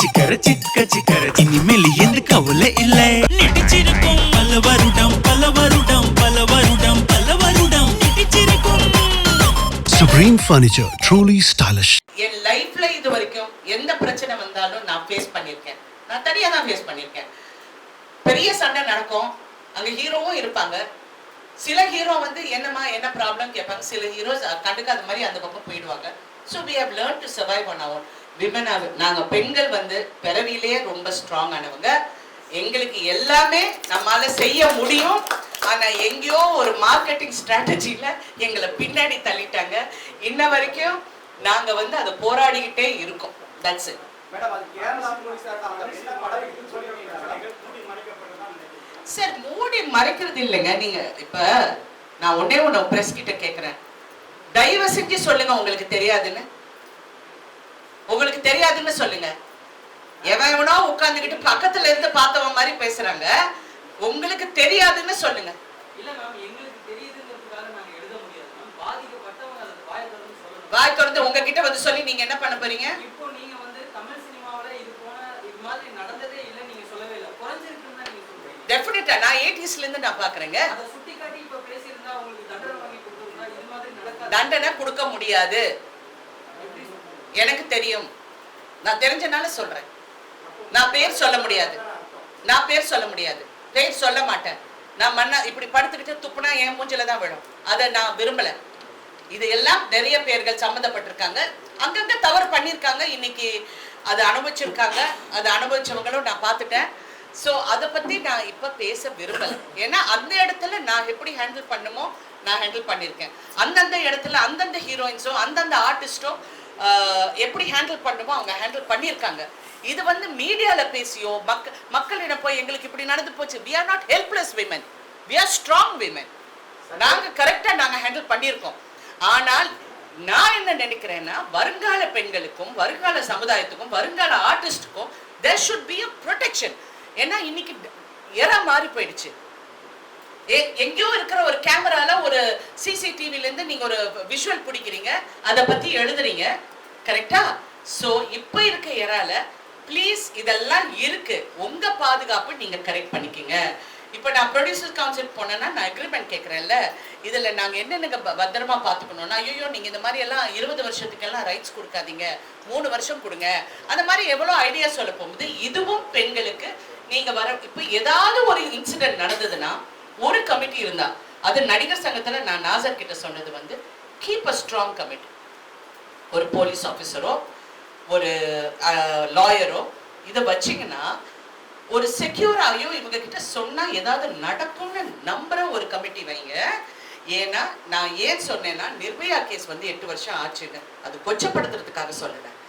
சிக்கர சிக்க சிக்கர. இனிமேல் எந்த கவலை இல்லை. நடிச்சிருக்கும் பல வருடம் பல வருடம் பல வருடம் பல வருடம் நடிச்சிருக்கும் Supreme Furniture, truly stylish. என் லைஃப்ல இது வரைக்கும் எந்த பிரச்சனை வந்தாலும் நான் ஃபேஸ் பண்ணியிருக்கேன். நான் தனியா தான் ஃபேஸ் பண்ணியிருக்கேன். பெரிய சண்டை நடக்கும். அங்க ஹீரோவும் இருப்பாங்க. சில ஹீரோ வந்து என்னம்மா என்ன ப்ராப்ளம் கேட்பாங்க. சில ஹீரோஸ் கண்டுக்காத மாதிரி அந்த பக்கம் போயிடுவாங்க. So we have learn to survive on our women are நாங்க பெண்கள் வந்து பிறவியிலேயே ரொம்ப ஸ்ட்ராங் ஆனவங்க. எங்களுக்கு எல்லாமே நம்மால செய்ய முடியும். ஆனா எங்கேயோ ஒரு மார்க்கெட்டிங் ஸ்ட்ராட்டஜில எங்களை பின்னாடி தள்ளிட்டாங்க. இன்ன வரைக்கும் நாங்க வந்து அதை போராடிக்கிட்டே இருக்கோம். தட்ஸ் இட் சார் மூடி மறைக்கிறது இல்லைங்க. நீங்க இப்ப நான் ஒன்னே ஒண்ணு பிரஸ் கிட்ட கேக்குறேன். தயவு செஞ்சு சொல்லுங்க உங்களுக்கு தெரியாதுன்னு. உங்களுக்கு தெரியாதுன்னு சொல்லுங்க. எவன் எவனோ உட்கார்ந்துகிட்டு பக்கத்துல இருந்து பார்த்தவன் மாதிரி பேசுறாங்க. உங்களுக்கு தெரியாதுன்னு சொல்லுங்க. வாய் திறந்து உங்ககிட்ட வந்து சொல்லி நீங்க என்ன பண்ண போறீங்க? இப்போ நீங்க வந்து தமிழ் சினிமாவுல இது போன இது மாதிரி நடந்ததே இல்லை நீங்க சொல்லவே இல்லை. குறைஞ்சிருக்குன்னு தான் நீங்க சொல்றீங்க. டெஃபினட்டா நான் எயிட்டிஸ்ல இருந்து நான் பாக்குறேங்க. அதை சுட்டி காட்டி இப்ப பேசியிருந்தா உங்களுக்கு தண்டனை வாங்கி கொடுத்துருந்தா இது மாதிரி நடக்காது. தண்டனை கொடுக்க முடியாது? எனக்கு தெரியும். நான் தெரிஞ்சனால சொல்றேன். நான் பேர் சொல்ல முடியாது. நான் பேர் சொல்ல முடியாது. பேர் சொல்ல மாட்டேன். நான் மண்ணா இப்படி படுத்துக்கிட்டு துப்புனா என் மூஞ்சில தான் விழும். அதை நான் விரும்பல. இது எல்லாம் நிறைய பேர்கள் சம்மந்தப்பட்டிருக்காங்க. அங்கங்க தவறு பண்ணியிருக்காங்க. இன்னைக்கு அதை அனுபவிச்சிருக்காங்க. அதை அனுபவிச்சவங்களும் நான் பார்த்துட்டேன். ஸோ அதை பத்தி நான் இப்ப பேச விரும்பல. ஏன்னா அந்த இடத்துல நான் எப்படி ஹேண்டில் பண்ணுமோ நான் ஹேண்டில் பண்ணியிருக்கேன். அந்தந்த இடத்துல அந்தந்த ஹீரோயின்ஸோ அந்தந்த ஆர்டிஸ்டோ எப்படி ஹேண்டில் பண்ணுமோ அவங்க ஹேண்டில் பண்ணியிருக்காங்க. இது வந்து மீடியால பேசியோ மக்க மக்களிடம் போய் எங்களுக்கு இப்படி நடந்து போச்சு. We are not helpless women we are strong women நாங்க கரெக்டா நாங்க ஹேண்டில் பண்ணியிருக்கோம். ஆனால் நான் என்ன நினைக்கிறேன்னா வருங்கால பெண்களுக்கும் வருங்கால சமுதாயத்துக்கும் வருங்கால ஆர்டிஸ்டுக்கும் there should be a protection ஏன்னா இன்னைக்கு எற மாறி போயிடுச்சு. எங்கேயோ இருக்கிற ஒரு கேமரால ஒரு சிசிடிவில இருந்து நீங்க ஒரு விஷுவல் பிடிக்கிறீங்க அதை பத்தி எழுதுறீங்க. கரெக்டா ஸோ இப்போ இருக்க இறால ப்ளீஸ் இதெல்லாம் இருக்கு. உங்க பாதுகாப்பு நீங்க கரெக்ட் பண்ணிக்கங்க. இப்போ நான் ப்ரொடியூசர் கவுன்சில் போனேன்னா நான் அக்ரிமெண்ட் கேட்குறேன்ல இதில் நாங்கள் என்னென்ன பத்திரமா பார்த்துக்கணும்னா ஐயோ நீங்கள் இந்த மாதிரி எல்லாம் இருபது வருஷத்துக்கெல்லாம் ரைட்ஸ் கொடுக்காதீங்க. மூணு வருஷம் கொடுங்க. அந்த மாதிரி எவ்வளோ ஐடியா சொல்ல போகும்போது இதுவும் பெண்களுக்கு நீங்கள் வர இப்போ ஏதாவது ஒரு இன்சிடென்ட் நடந்ததுன்னா ஒரு கமிட்டி இருந்தா அது நடிகர் சங்கத்துல நான் நாசர் கிட்ட சொன்னது வந்து கீப் அ ஸ்ட்ராங் கமிட்டி ஒரு போலீஸ் ஆஃபீஸரோ ஒரு லாயரோ இதை வச்சீங்கன்னா ஒரு செக்யூராகியோ இவங்க கிட்ட சொன்னால் ஏதாவது நடக்கும்னு நம்புற ஒரு கமிட்டி வைங்க. ஏன்னா நான் ஏன் சொன்னேன்னா நிர்பயா கேஸ் வந்து எட்டு வருஷம் ஆச்சுன்னு. அது கொச்சப்படுத்துறதுக்காக சொல்லலை